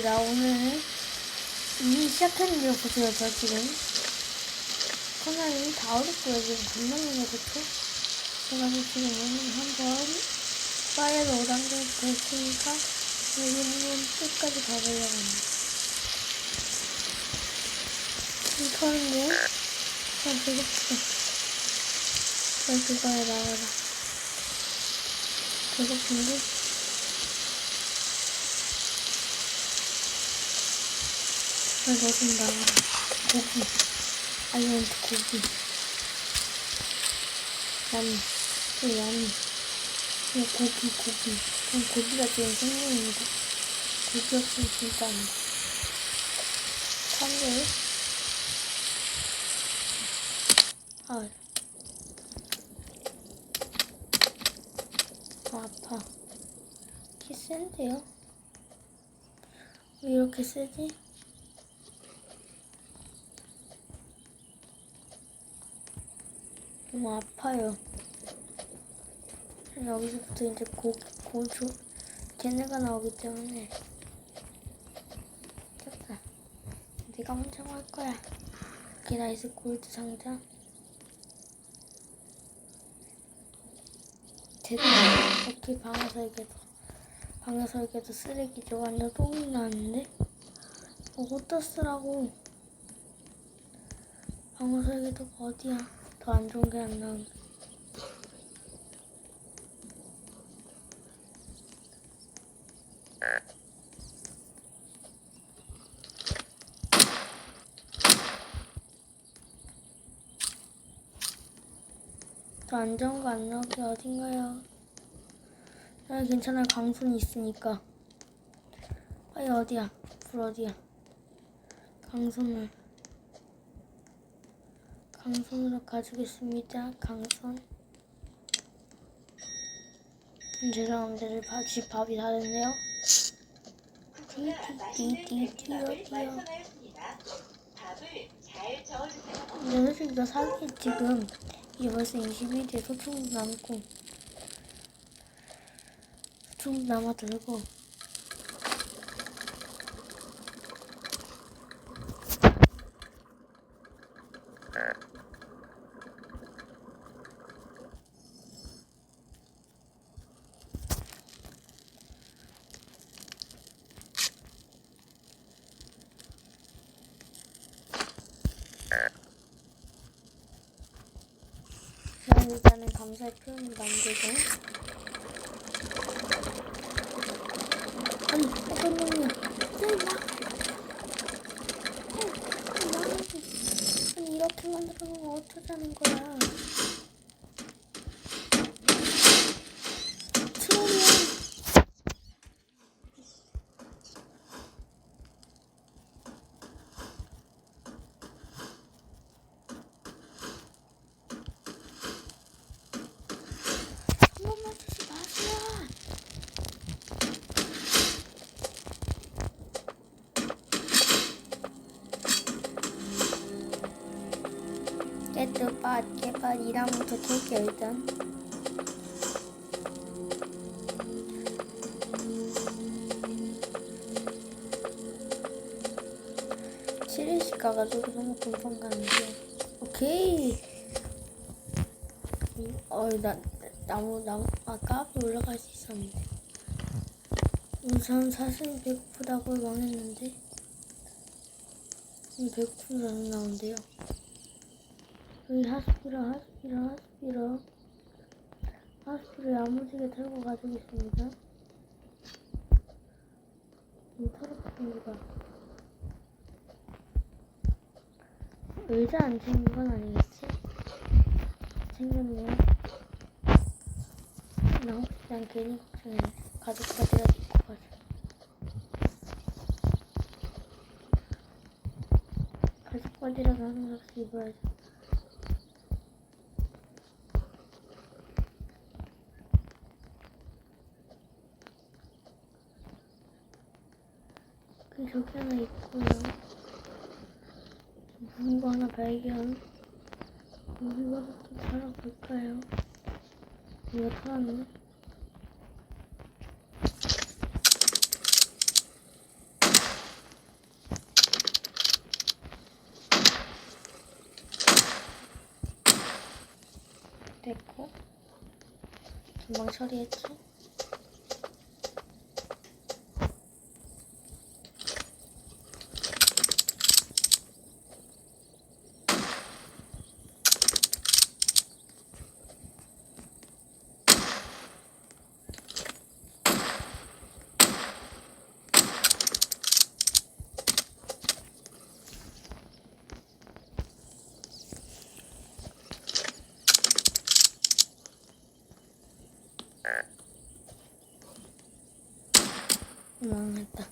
입니다. 오늘 이미 시작했는데 보세요. 저 지금 카메라이 다 어렵고요. 지금 간만이네 그쵸? 그래가지고 지금 오늘 한번 파이어 5단계 될 테니까 여기는 끝까지 가보려고 합니다. 이거 하는데 그냥 배고프다. 왜 그거에 나와라. 배고픈데? 왜 너좀 나와라. 고기. 아이언트 고기. 양, 또 양. 또 고기, 고기. 그럼 고기가 지금 생명입니다. 고기 없으면 진짜 안 돼. 참외. 아. 아, 아파. 이렇게 센데요? 왜 이렇게 세지? 너무 아파요. 여기서부터 이제 고, 고조, 걔네가 나오기 때문에. 됐다. 네가 먼저 할 거야. 이렇게 나이스 골드 상자. 됐다. 이렇게 방어 설계도. 방어 설계도 쓰레기죠. 완전 똥이 나는데? 뭐 어디다 쓰라고. 방어 설계도가 어디야? 더 안 좋은 게 안 나오네. 더안 좋은 거 안 나오게 어딘가요? 아, 괜찮아요. 강순이 있으니까. 아니, 어디야? 불 어디야? 강순을. 강손으로 가주겠습니다. 강손. 음, 죄송합니다. 제 밥, 집 밥이 다 됐네요. 띠띠띠띠 어디요? 근데 솔직히 사기 지금 이게 벌써 21일 소총도 남고 소총도 남아 들고 저는 표현을 남기고 아니 어떤 놈이야 쟤나 아니 이렇게 만들어 놓으면 어쩌자는 거야 트롤이야 한 번만 주지 마세요 깨뚜빠 깨빠 이랑부터 킬게요 일단 칠일씩 가가지고 너무 금방 가는데 오케이. 어이 나 나무 나무 아까 앞에 올라갈 수 있었는데. 우선 사실 배고프다고 망했는데. 음, 배고픈 사람 나온대요 여기 하스피라 하스피라 하스피라 하스피를 야무지게 털고 가지겠습니다. 이 털었습니다. 의자 안 챙긴 건 아니겠지? 챙겼네요. 나 혹시 난 괜히 걱정했네 가족까지가 데리고 가자. 가족까지라도 하는 값을 입어야지 여기 하나 있고요. 문구 하나 발견. 문구 하나 좀 달아볼까요? 이거 타네. 됐고 금방 처리했죠? 망했다.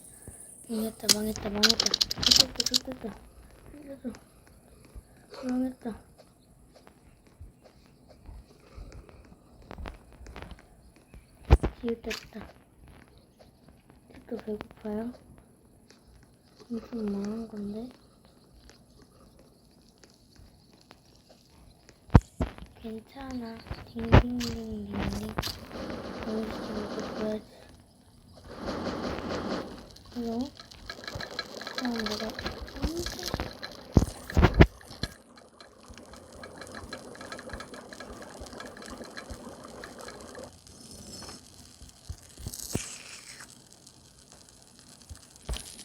망했다. 망했다. 망했다. 죽겠다. 죽겠다. 죽겠다. 망했다. 기웃됐다. 또 배고파요? 엄청 망한 건데. 괜찮아. 딩딩딩딩딩. 여기서 이거 줘 이거 그냥 내가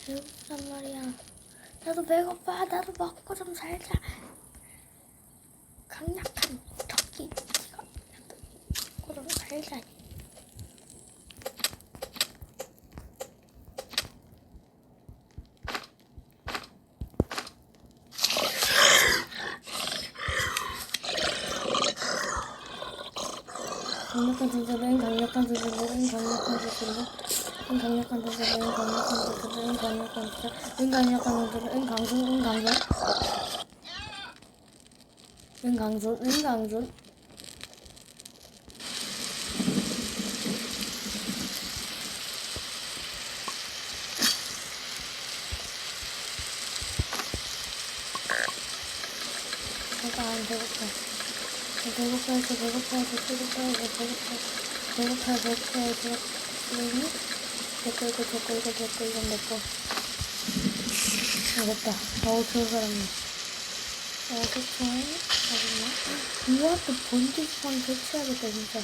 배고프단 말이야. 나도 배고파. 나도 먹고 좀 살자. 강력한 토끼. 이거 나도 먹고 좀 살자. 강력한 전설은 강력한 전설은 강력한 전설은 은 강력한 전설은 강력한 전설은 강력한 전설은 강력한 전설은 강sun 은 강선 은 강sun 은 강sun 내가 안 배고파 배고파서 배고파서 배고파서 배고파 배고파 배고파요 배고프니 내거 이거 내거 이거 내거 이건 내거 알겠다 어우 좋은 사람이네 어 그쵸 잠깐만 이거 또 번지 스폰 설치해야겠다 진짜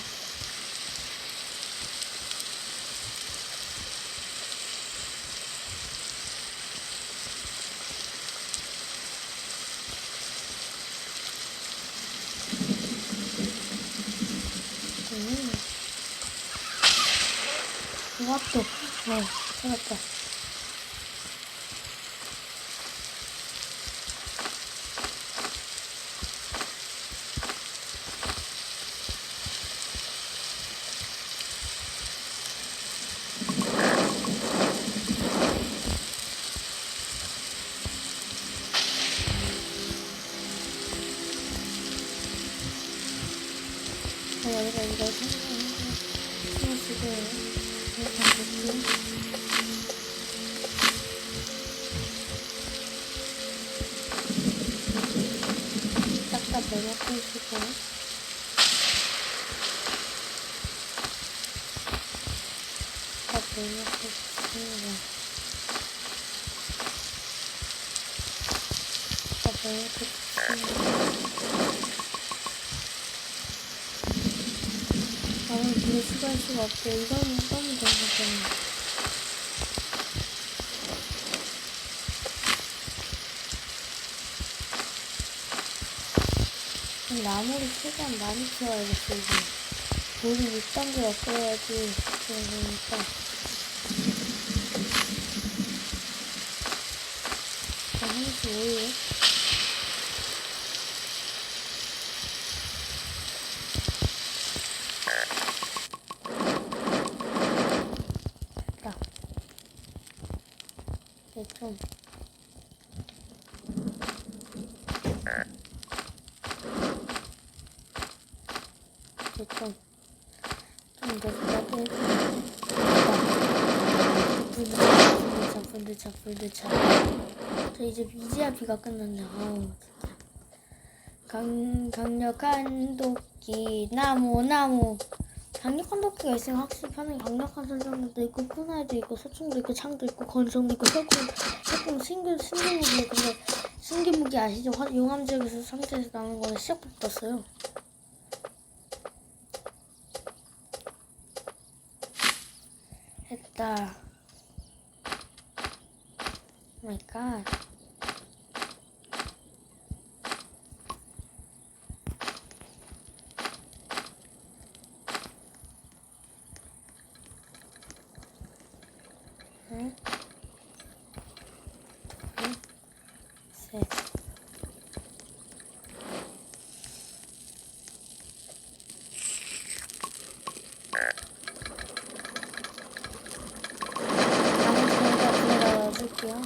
딱 내놓고 있습니다 딱 내놓고 있습니다 아무 물에 추가할 수가 없대. 이거는 괜찮잖아. 그럼 나무를 최대한 많이 키워야겠어, 이제. 물이 6단계 엮어야지. 그러니까. 불도차 불도차. 저 이제 미지아 비가 끝났네. 아 진짜. 강, 강력한 도끼 나무 나무. 강력한 도끼가 있으면 학습하는 강력한 선정도 있고 푸나이도 있고 소총도 있고 창도 있고 건성도 있고 석궁 석궁 신규 신규무기 근데 신규무기 아시죠? 용암지역에서 상태에서 나오는 거는 시작부터 떴어요. 했다. 오마이 갓. 응? 둘, 셋. 나머지는 여기다 넣어줄게요.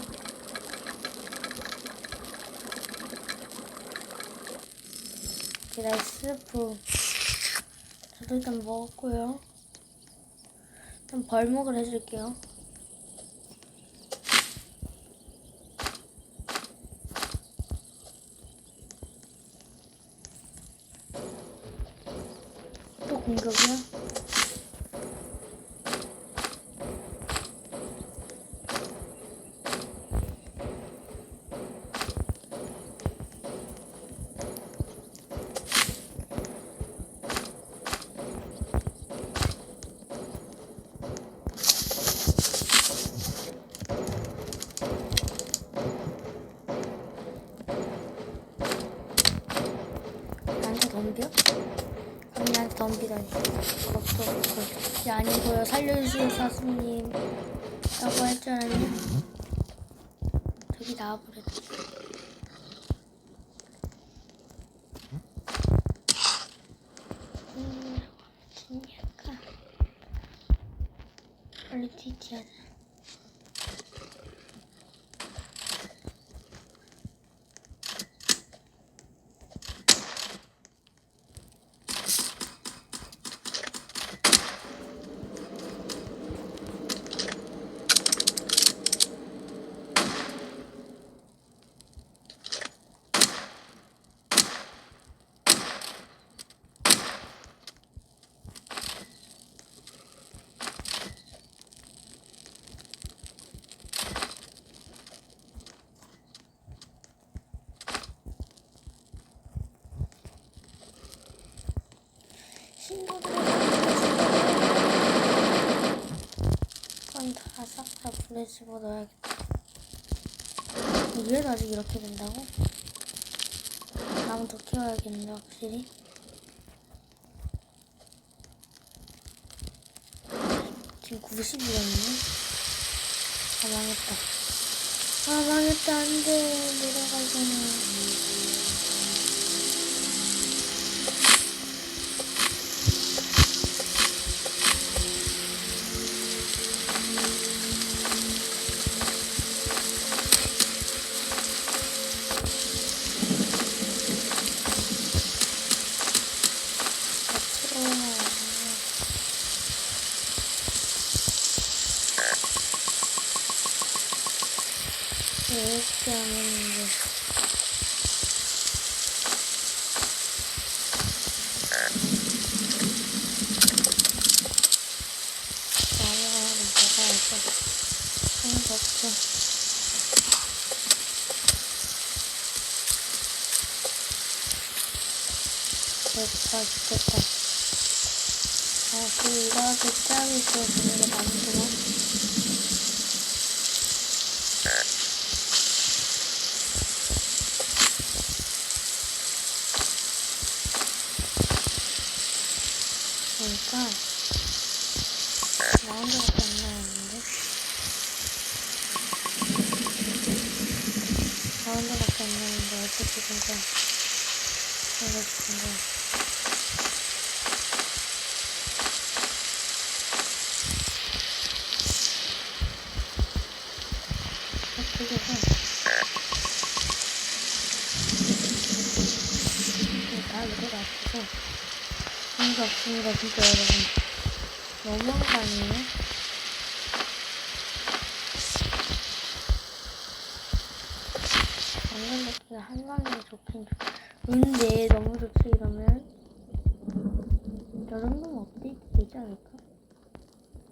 계란 스프. 저도 일단 먹었고요. 좀 벌목을 해줄게요. 또 공격이야? 나한테 덤벼? 그럼 나한테 덤비다니 겁도 없고 이게 아니고요 살려주세요 사수님 라고 할 줄 알았냐? 저기 나와버렸지 음, 진니까 빨리 뒤지하자 친구들 건다 불에 집어넣어야겠다. 이래도 아직 이렇게 된다고? 나무 더 키워야겠는데 확실히? 지금 90이었네 아 망했다. 아 망했다. 안 돼. 내려가잖아 앞으로 이렇게 하면 이제 나무를 먹어야죠. 아무도 없죠. 됐다, 됐다. 아, 그 이거 빗자루 있어주는 게 많구나. 그러니까 나 혼자밖에 안 나왔는데 나 혼자밖에 안 어떻게 된 거야 어떻게 된 거야 어떻게 해다 이거 놔두고 의미가 없습니다 진짜 여러분 너무한 거 아니에요? 방금 같은 한강에 좋긴 좋 근데 너무 좋지 이러면 저 정도면 업데이트 되지 않을까?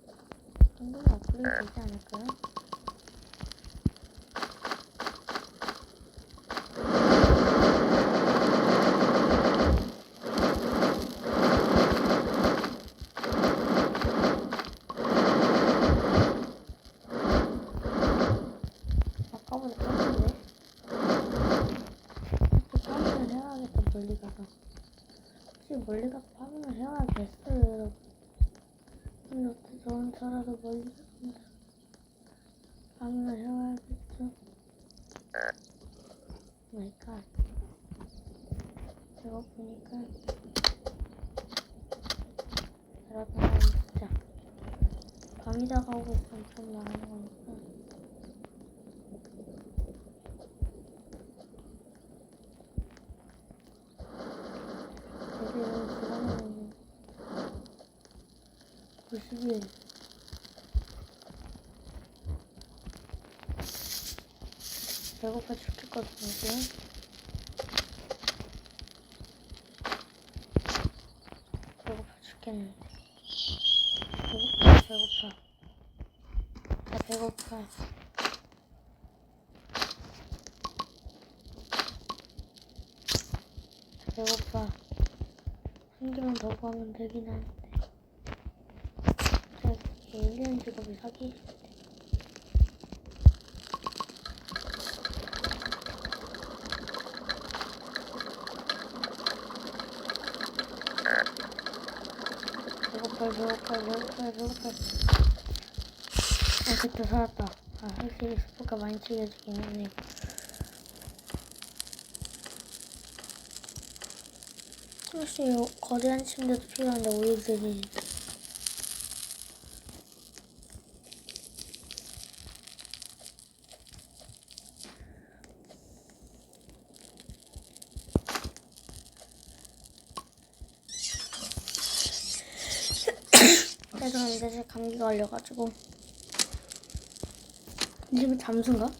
이 정도면 업데이트 되지 않을까요? 멀리 가서 파밍을 해야겠어요, 여러분. 근데 어떻게 저 혼자라도 멀리 가서 파밍을 해야겠죠? 마이 갓. 제가 보니까 여러분 진짜 밤이 다가오고 있으면 좀거니까 그래서 여기 들어가면 91 배고파 죽겠거든요 지금. 배고파 죽겠는데 배고파 배고파. 나 배고파. 배고파. 한 개만 더 구하면 되긴 제가 에일리언 직업을 사기 배고파 배고파 배고파 배고파 어 됐다 살았다. 아 확실히 스포가 많이 챙겨지긴 하네요 혹시 요 거대한 침대도 필요한데 우리들이 죄송합니다 제가 감기 걸려가지고 지금 잠수인가?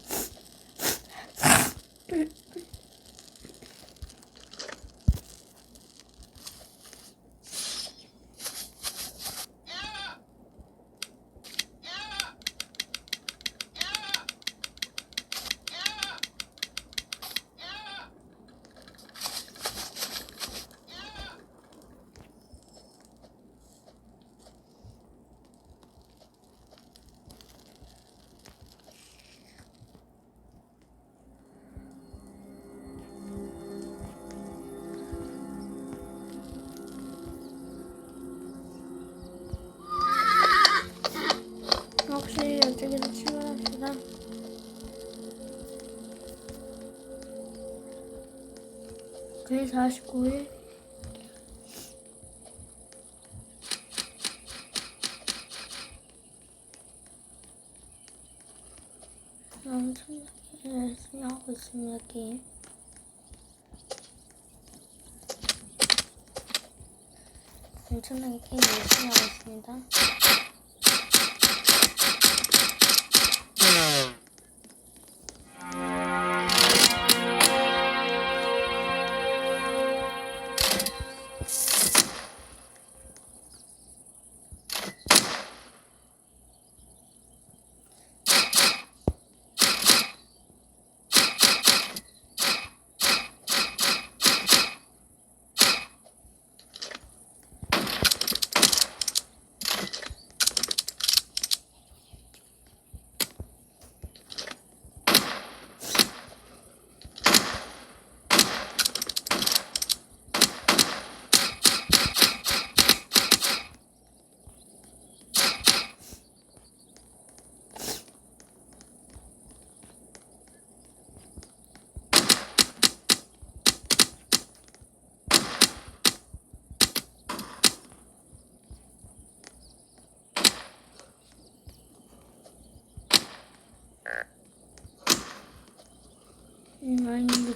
9일 49일 너무 열심히 하고 있습니다 게임 엄청나게 게임 열심히 하고 있습니다.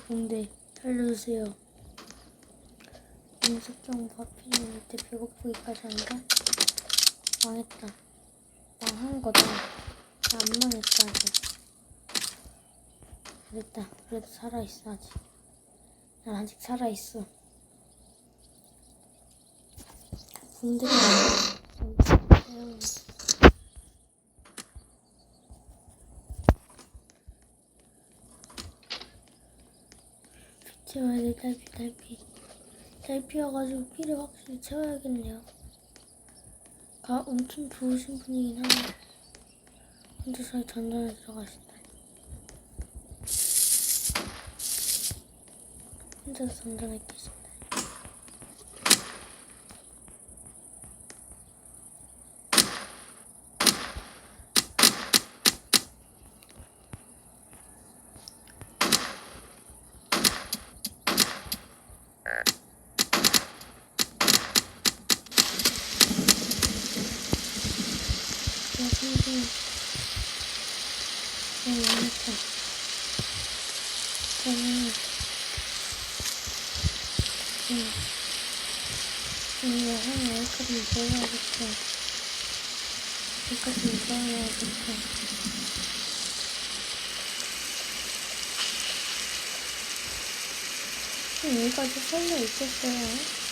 뭔데 알려주세요. 인석정 바피는 밑에 배고프기까지 한다? 망했다. 망한 거다. 나안 망했다 아직. 됐다. 그래도 살아있어 아직. 난 아직 살아있어. 군대가 채워야 돼. 달피 달피. 달피여가지고 피를 확실히 채워야겠네요. 가 엄청 좋으신 분이긴 하네 혼자서 전전에 들어가신다. 혼자서 전전에 계신 힘들어. 너무 많다. 너무 응. 이거 한 여기까지 입어야겠다. 여기까지 입어야겠다. 여기까지 설레 있었어요.